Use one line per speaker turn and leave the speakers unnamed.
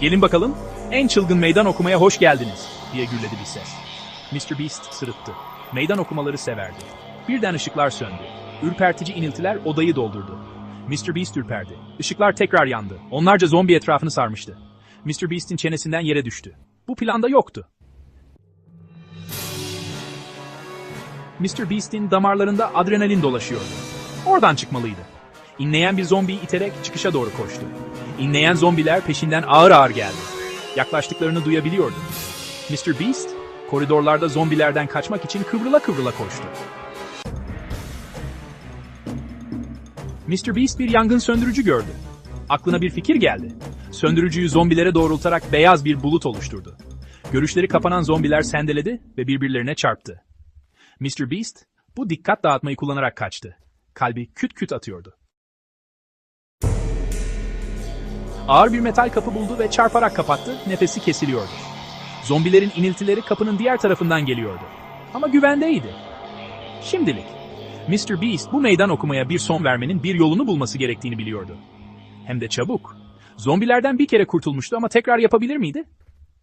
Gelin bakalım, en çılgın meydan okumaya hoş geldiniz, diye gürledi bir ses. Mr. Beast sırıttı. Meydan okumaları severdi. Birden ışıklar söndü. Ürpertici iniltiler odayı doldurdu. Mr. Beast ürperdi. Işıklar tekrar yandı. Onlarca zombi etrafını sarmıştı. Mr. Beast'in çenesinden yere düştü. Bu planda yoktu. Mr. Beast'in damarlarında adrenalin dolaşıyordu. Oradan çıkmalıydı. İnleyen bir zombiyi iterek çıkışa doğru koştu. İnleyen zombiler peşinden ağır ağır geldi. Yaklaştıklarını duyabiliyordu. Mr. Beast, koridorlarda zombilerden kaçmak için kıvrıla kıvrıla koştu. Mr. Beast bir yangın söndürücü gördü. Aklına bir fikir geldi. Söndürücüyü zombilere doğrultarak beyaz bir bulut oluşturdu. Görüşleri kapanan zombiler sendeledi ve birbirlerine çarptı. Mr. Beast, bu dikkat dağıtmayı kullanarak kaçtı. Kalbi küt küt atıyordu. Ağır bir metal kapı buldu ve çarparak kapattı, nefesi kesiliyordu. Zombilerin iniltileri kapının diğer tarafından geliyordu. Ama güvendeydi. Şimdilik. Mr. Beast bu meydan okumaya bir son vermenin bir yolunu bulması gerektiğini biliyordu. Hem de çabuk. Zombilerden bir kere kurtulmuştu ama tekrar yapabilir miydi?